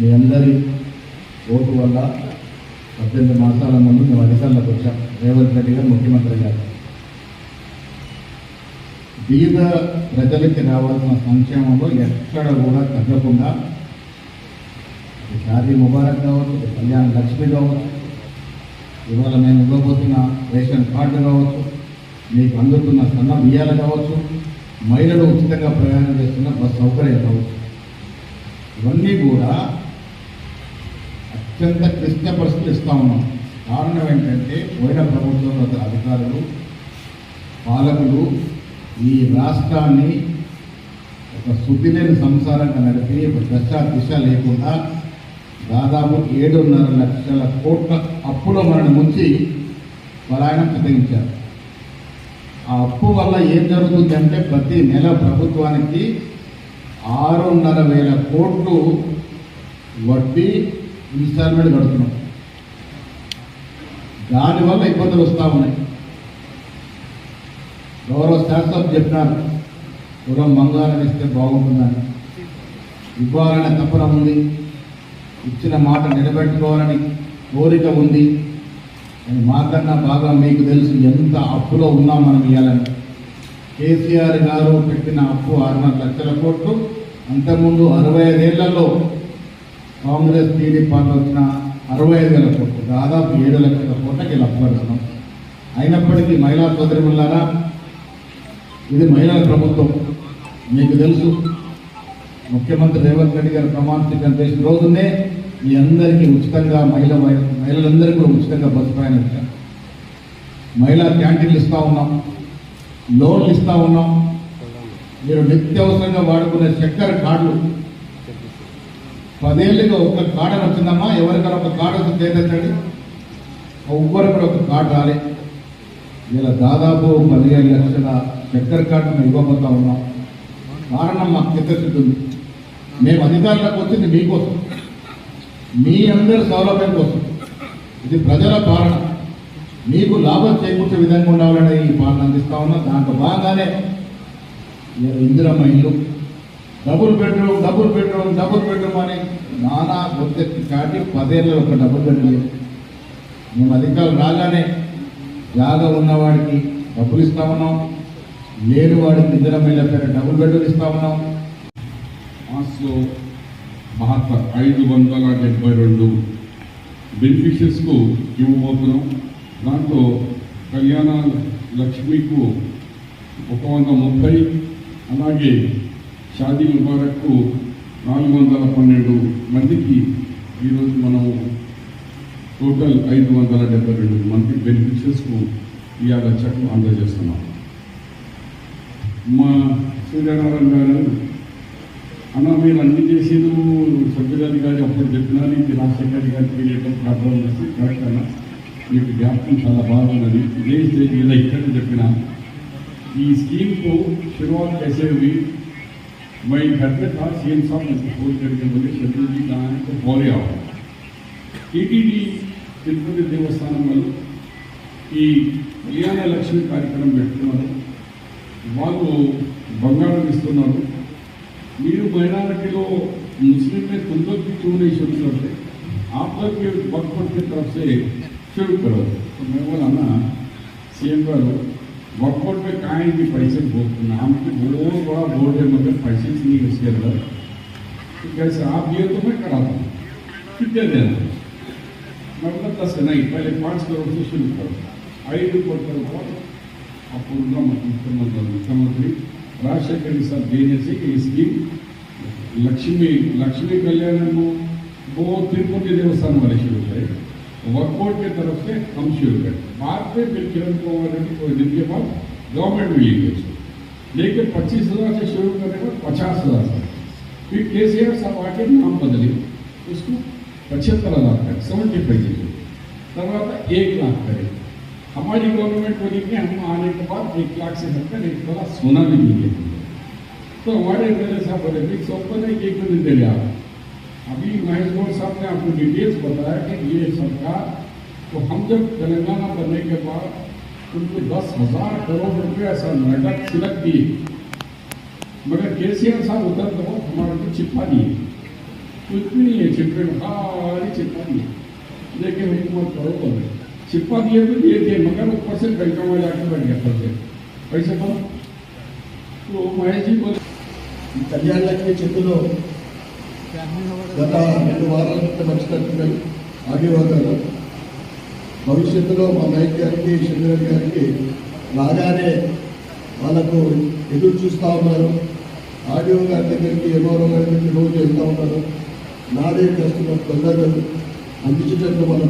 మీ అందరి ఓటు వల్ల పద్దెనిమిది మాసాల ముందు మేము అధికారంలోకి వచ్చాం. రేవంత్ రెడ్డి గారు ముఖ్యమంత్రి గారు. బీద ప్రజలకి రావాల్సిన సంక్షేమంలో ఎక్కడ కూడా తగ్గకుండా షాదీ ముబారక్ కావచ్చు కళ్యాణ లక్ష్మి కావచ్చు ఇవాళ నేను ఇవ్వబోతున్న రేషన్ కార్డు కావచ్చు మీకు అందుతున్న సన్న బియ్యాలు కావచ్చు మహిళలు ఉచితంగా ప్రయాణం చేస్తున్న బస్ సౌకర్యం కావచ్చు. ఇవన్నీ కూడా అత్యంత క్లిష్ట పరిస్థితులు ఇస్తా ఉన్నాం. కారణం ఏంటంటే పోయిన ప్రభుత్వంలో అధికారులు పాలకులు ఈ రాష్ట్రాన్ని ఒక శుద్ధి లేని సంసారంగా నడిపి ఒక దశ దిశ లేకుండా దాదాపు ఏడున్నర లక్షల కోట్ల అప్పులో మనల్ని ముంచి పలాయనం చిత్తగించారు ఆ అప్పు వల్ల ఏం జరుగుతుంది అంటే ప్రతి నెల ప్రభుత్వానికి ఆరున్నర వేల కోట్లు వడ్డీ ఇన్స్టాల్మెంట్ కడుతున్నాం. దానివల్ల ఇబ్బందులు వస్తూ ఉన్నాయి. గౌరవ శాస్త్రం చెప్పినారు కులం బంగారం ఇస్తే బాగుంటుందని. ఇవ్వాలనే తపన ఉంది. ఇచ్చిన మాట నిలబెట్టుకోవాలని కోరిక ఉంది. అని మాకన్నా బాగా మీకు తెలుసు ఎంత అప్పులో ఉన్నాం మనం ఇవ్వాలని కేసీఆర్ గారు పెట్టిన అప్పు ఆరున్నర లక్షల కోట్లు. అంతకుముందు అరవై ఐదేళ్ళలో కాంగ్రెస్ టీడీపీ పార్టీ వచ్చిన అరవై ఐదు వేల కోట్లు దాదాపు ఏడు లక్షల కోట్లకి ఇలా అయినప్పటికీ మహిళా సోదరిములారా ఇది మహిళల ప్రభుత్వం. మీకు తెలుసు ముఖ్యమంత్రి రేవంత్ రెడ్డి గారు ప్రమాణ స్వీకారం చేసిన రోజునే మీ అందరికీ ఉచితంగా మహిళ మహిళలందరికీ కూడా ఉచితంగా బస్సు ప్రయాణం ఇచ్చారు మహిళా క్యాంటీన్లు ఇస్తూ ఉన్నాం లోన్లు ఇస్తూ ఉన్నాం. మీరు నిత్యవసరంగా వాడుకునే చక్కెర కార్డులు పదేళ్ళుగా ఒక కాడ వచ్చిందమ్మా ఎవరికైనా ఒక కార్డు వస్తే చేతండి ఎవ్వరు కూడా ఒక కార్డు రాలే. ఇలా దాదాపు పదిహేను లక్షల చక్కెర కార్డు మేము ఇవ్వబోతా ఉన్నాం. కారణం మాకు చిత్తశుద్ధి మేము అధికారులకు వచ్చింది మీకోసం. మీ అందరి సౌలభ్యం కోసం. ఇది ప్రజల పాలన. మీకు లాభం చేకూర్చే విధంగా ఉండాలని ఈ పాలన అందిస్తా ఉన్నా. దాంట్లో బాగానే ఇందిరమ్మ ఇల్లు. Double bedroom double bedroom double bedroom అని నానా గుర్తెత్తి కాటి పదేళ్ళు ఒక డబుల్ బెడ్రూమ్ మేము అధికారులు రాగానే జాగా ఉన్నవాడికి డబ్బులు ఇస్తా ఉన్నాం. లేని వాడికి నిద్ర ఇళ్ళ పేరు డబుల్ బెడ్రూమ్ ఇస్తా ఉన్నాం. మాస్లో మహాత్మ ఐదు వందల డెబ్బై రెండు బెనిఫిషియర్స్కు ఇవ్వబోతున్నాం. దాంట్లో కళ్యాణ లక్ష్మికు ఒక వంద ముప్పై అలాగే షాదీ ముబారక్కు నాలుగు వందల పన్నెండు మందికి ఈరోజు మనము టోటల్ ఐదు వందల డెబ్బై రెండు మంది బెనిఫిషియర్స్కు ఇవాళ చెక్ను అందజేస్తున్నాం. మా సూర్యనారాయణ గారు అన్న మీరు అన్ని చేసేది సభ్యురాలు గారి అప్పుడు చెప్పినా ఇది రాజశేఖర్ గారికి వెళ్ళడం ప్రాబ్లం చేసి కరెక్ట్ అన్న. మీకు జ్ఞాపకం చాలా బాగున్నది ఇదే ఇలా ఇక్కడ చెప్పిన. ఈ స్కీమ్కు షురువాత్ చేసేవి मैं घर पे था सीएम साहब मुझे फोन करके बोले शत्रु जी कहाँ है तो बोले आओ టీటీడీ తిరుపతి దేవస్థానం వాళ్ళు ఈ కళ్యాణ లక్ష్మి కార్యక్రమం పెట్టుకున్నారు వాళ్ళు బంగారం ఇస్తున్నారు మీరు माइनॉरिटी मुस्लिम में तुम लोग भी क्यों नहीं शुरू करते आप लोग के वर्कआउट में कहा है कि पैसे बहुत हम तो बहुत बड़ा बोर्ड है, मगर पैसे नहीं है उसके अंदर तो कैसे आप ये तो मैं कराता हूँ कितने देना मतलब दस नहीं, पहले पाँच करोड़ से शुरू करो। आई डी पोर्टल पर मुख्यमंत्री मुख्यमंत्री राजशेखर के साथ देने से स्कीम लक्ष्मी लक्ष्मी कल्याण बहुत तिरुपति देवस्थान वाले शुरू करेगा वर्कआउट की तरफ से हम शुरू करें बाद में फिर किरण कुमार रेड्डी को दिन के बाद गवर्नमेंट मिलेगी उसको लेकिन पच्चीस हजार से शुरू करने का पचास हजार से फिर के सी आर साहब आके नाम बदले उसको पचहत्तर हजार तक सेवेंटी फाइव से తర్వాత एक लाख करें हमारी गवर्नमेंट बोली कि हम आने के बाद एक लाख से हटकर एक तोला सोना भी मिलेगा तो हमारे एमएलए साहब बोले भी सौंपन है एक दिन दे रहे आप अभी महेश गौड़ साहब ने आपको डिटेल्स बताया कि ये सरकार तो हम जब तेलंगाना बनने के बाद उनको दस हज़ार करोड़ रुपये ऐसा नाटक छिड़क दिए, मगर केसीआर साहब उतर दो तो हमारे को तो छिपा तो नहीं कुछ भी नहीं है छिपे हारी छिपा नहीं लेकिन हुकूमत करो तो नहीं छिपा दिए भी दिए थे मगर वो से बैंकों में जाकर बैठ गया पैसे पैसे कम। तो महेश जी बोले कल्याण लक्ष्मी चित्र గత రెండు వారాల క్రితం వచ్చినట్టున్నాయి ఆడియో భవిష్యత్తులో మా వైద్యానికి గారికి చంద్రబాబు గారికి రాగానే వాళ్ళకు ఎదురు చూస్తూ ఉన్నారు. ఆడియో గారి దగ్గరికి ఎంఆర్ఓ గారి దగ్గరికి రోజు వెళ్తూ ఉన్నారు. నాడే కష్టం తొందరగా అందించేటట్లు మనం